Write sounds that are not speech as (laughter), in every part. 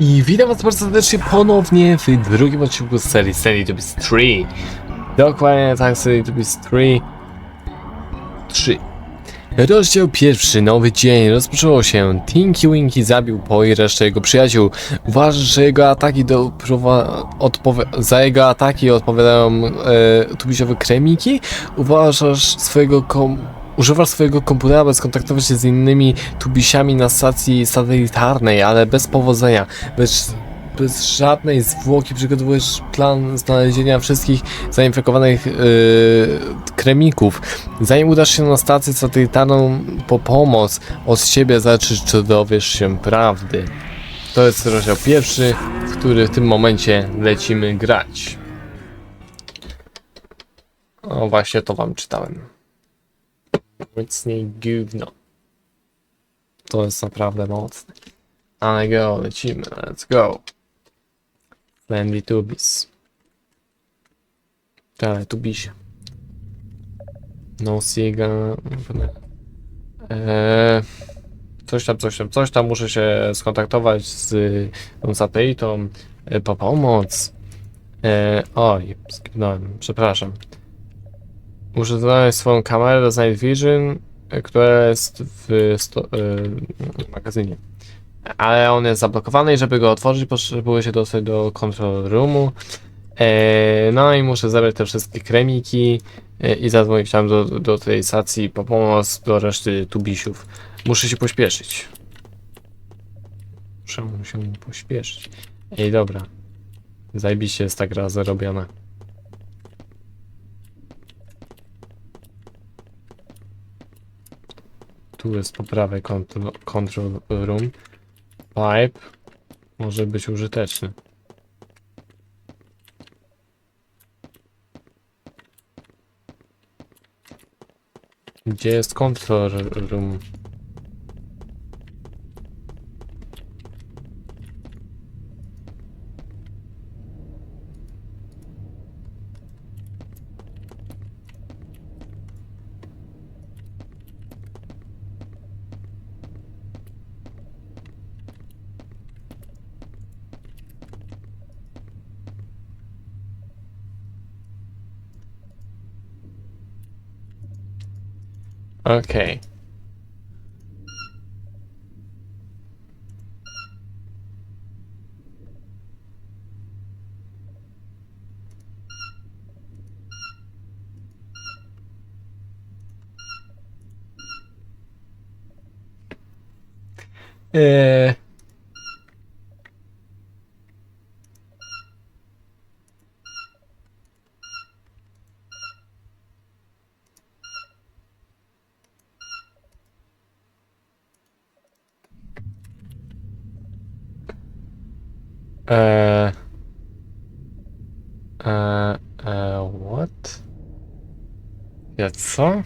I witam was bardzo serdecznie ponownie w drugim odcinku z serii Serii to Beast 3. Dokładnie tak, Serii to Beast 3. 3. Rozdział pierwszy, nowy dzień, rozpoczęło się. Tinky Winky zabił Po i resztę jego przyjaciół. Uważasz, że jego ataki do, za jego ataki odpowiadają e, tubisiowe kremiki? Uważasz swojego kom- Używasz swojego komputera, by skontaktować się z innymi tubisiami na stacji satelitarnej, ale bez powodzenia. Bez, bez żadnej zwłoki przygotowujesz plan znalezienia wszystkich zainfekowanych yy, kremików. Zanim udasz się na stację satelitarną po pomoc, od ciebie zależy, czy dowiesz się prawdy. To jest rozdział pierwszy, w który w tym momencie lecimy grać. O, właśnie to wam czytałem. Mocniej gówno. To jest naprawdę mocne. Ale go, lecimy, let's go. Friendly Tubis. Dalej, Tubisie. No Siga. Eee, coś tam, coś tam, coś tam. Muszę się skontaktować z tą satelitą e, po pomoc. Eee, oj, skipnąłem, przepraszam. Znaleźć swoją kamerę do Night Vision, e, która jest w e, magazynie. Ale on jest zablokowany i żeby go otworzyć, potrzebuję się dostać do control roomu. E, no i muszę zebrać te wszystkie kremiki i zadzwonić tam do, do tej stacji po pomoc do reszty tubisiów. Muszę się pośpieszyć. Muszę się pośpieszyć. Ej, dobra. Zajebiście jest ta gra zarobiona. Tu jest po prawej control, control room. Pipe może być użyteczny. Gdzie jest control room? Okej. Eee. Eee. Eee, eee, what? Ja co?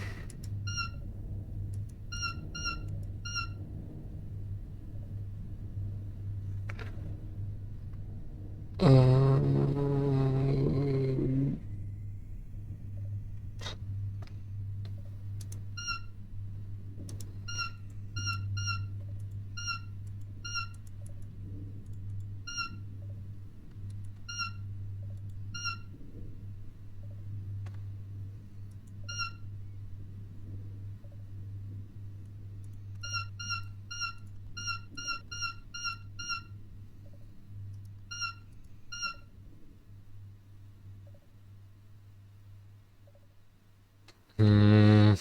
Mm.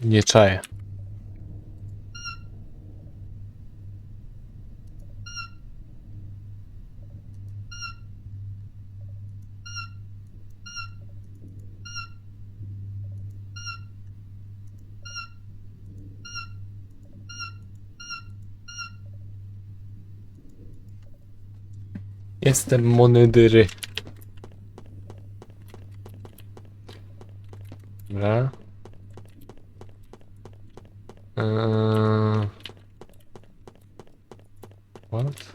Nie czaję. Jestem monedyry. Dobra. Eee... What?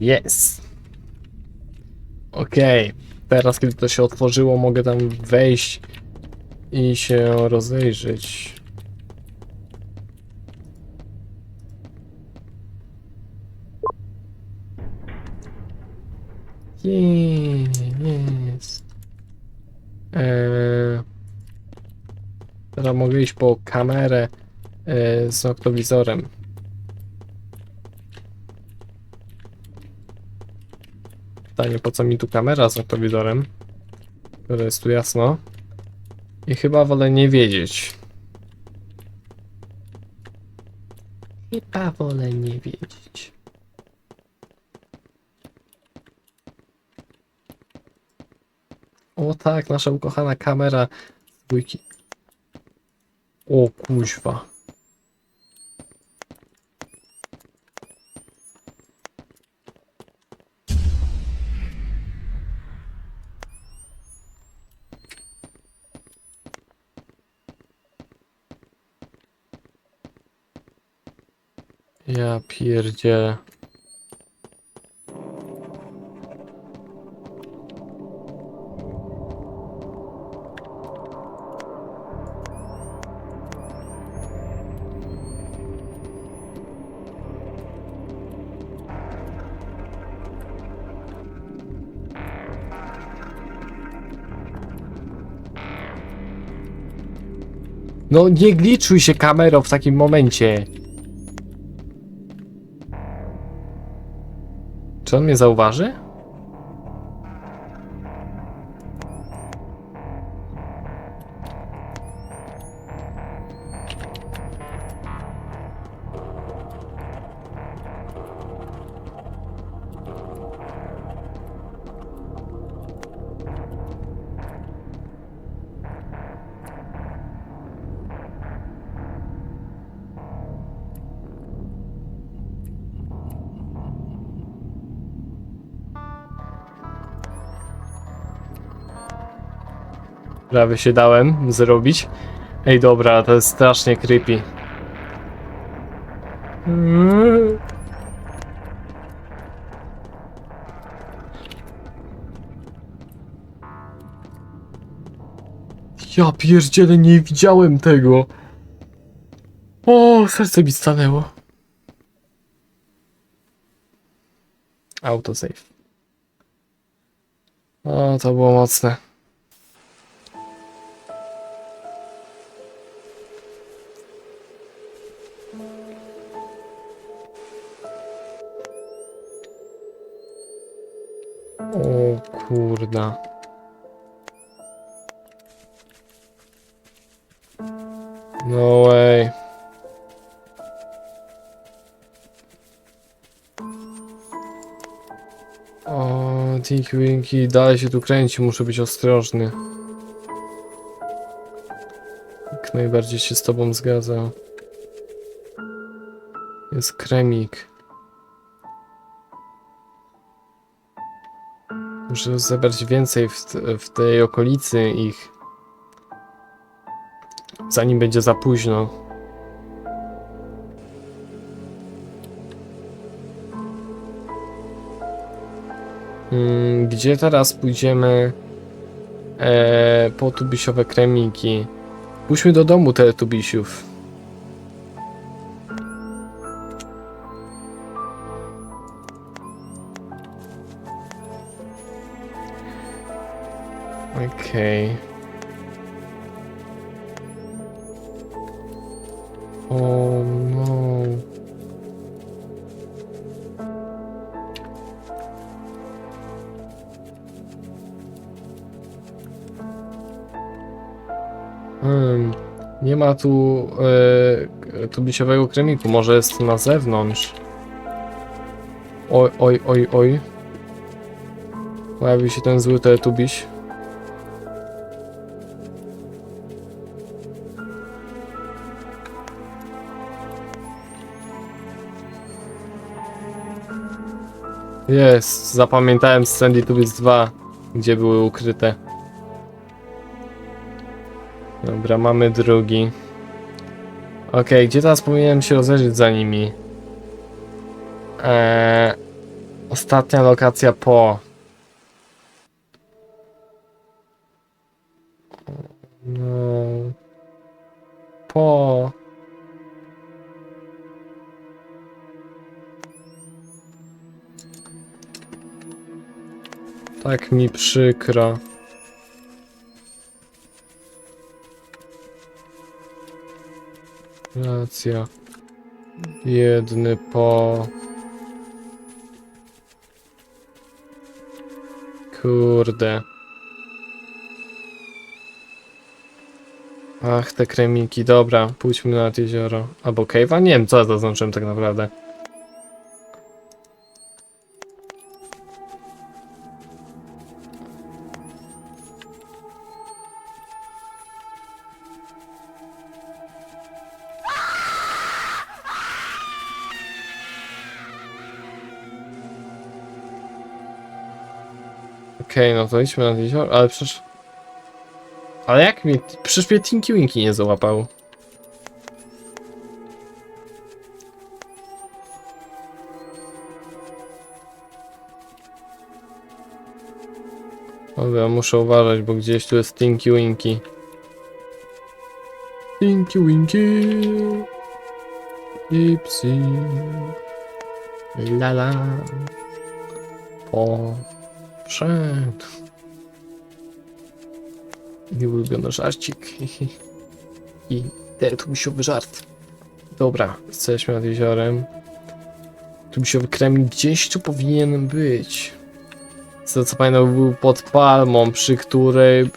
Jest. Okej. Teraz, kiedy to się otworzyło, mogę tam wejść i się rozejrzeć. Jest. Eee, teraz mogę iść po kamerę e, z noktowizorem. Pytanie, po co mi tu kamera z noktowizorem? Które jest tu jasno. I chyba wolę nie wiedzieć. Chyba wolę nie wiedzieć. O tak, nasza ukochana kamera z. O kuźwa. Ja pierdzielę. No nie gliczuj się kamerą w takim momencie. Czy on mnie zauważy? Prawie się dałem zrobić. Ej, dobra, to jest strasznie creepy. Ja pierdzielę, nie widziałem tego. O, serce mi stanęło. Autosave. O, to było mocne. Kurda. No way. O, Tinky Winky, dalej się tu kręci, muszę być ostrożny. Jak najbardziej się z tobą zgadzam. Jest kremik. Muszę zebrać więcej w, w tej okolicy ich. Zanim będzie za późno. Mm, Gdzie teraz pójdziemy e, po tubisiowe kremiki? Pójdźmy do domu teletubisiów. Okej. O no. Hmm, nie ma tu e, tubisiowego kremiku, może jest na zewnątrz. Oj, oj, oj, oj. Pojawił się ten zły teletubiś. Jest, zapamiętałem z Sandy Tubis 2, gdzie były ukryte. Dobra, mamy drugi. Okej, gdzie teraz powinienem się rozejrzeć za nimi? Eee, Ostatnia lokacja po. No. Po. Tak mi przykro. Racja. Biedny po. Kurde. Ach, te kremiki, dobra, pójdźmy nad jezioro. Albo cave'a? Nie wiem, co zaznaczyłem tak naprawdę. Okej, no to idźmy nad jezioro, ale przecież... Ale jak mi... Przecież mnie Tinky Winky nie załapał. Dobra, muszę uważać, bo gdzieś tu jest Tinky Winky. Tinky Winky. Ipsy. La la. Po. Przed. Mój ulubiony żarcik. I tetusiowy żart. Dobra, jesteśmy nad jeziorem. Tumisiowy kremik gdzieś tu powinien być. Z tego co pamiętam był pod palmą, przy której...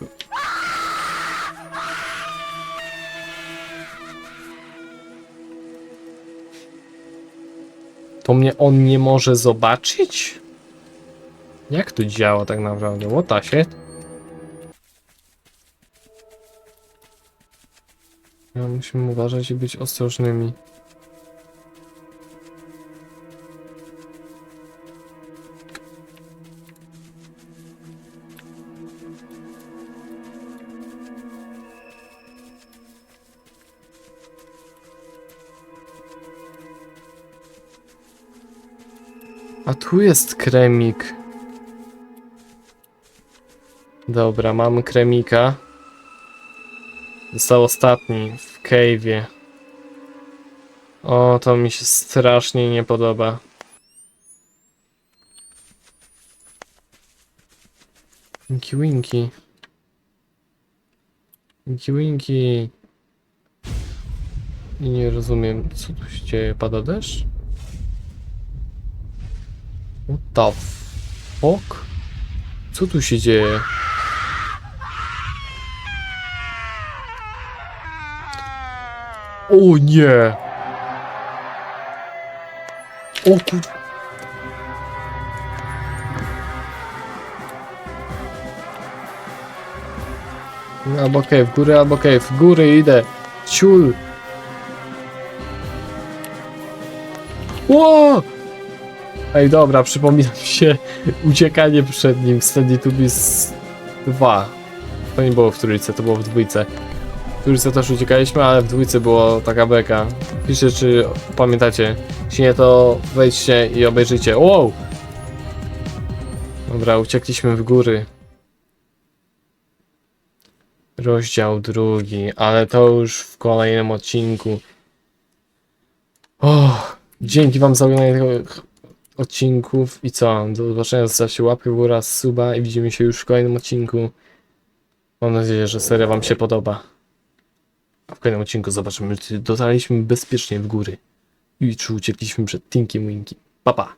To mnie on nie może zobaczyć? Jak to działa tak naprawdę? Łota się? No, musimy uważać i być ostrożnymi. A tu jest kremik. Dobra, mamy kremika. Został ostatni w cave'ie. O, to mi się strasznie nie podoba. Winky Winky. Winky Winky. I nie rozumiem, co tu się dzieje. Pada deszcz? What the fuck? Co tu się dzieje? O nie! O kur... Albo okej, w górę, albo okej, w góry idę. Ciul! Ło! Ej, dobra, przypomina mi się (laughs) uciekanie przed nim w to Beast 2. To nie było w trójce, to było w dwójce. W trójce też uciekaliśmy, ale w dwójce było taka beka. Piszę, czy pamiętacie. Jeśli nie, to wejdźcie i obejrzyjcie. Wow! Dobra, uciekliśmy w góry. Rozdział drugi, ale to już w kolejnym odcinku. O, dzięki wam za oglądanie tego odcinków i co? Do zobaczenia, zostawcie łapkę w górę, suba i widzimy się już w kolejnym odcinku. Mam nadzieję, że seria wam się podoba. W kolejnym odcinku zobaczymy, czy dotarliśmy bezpiecznie w góry i czy uciekliśmy przed Tinkiem Winkiem. Pa pa!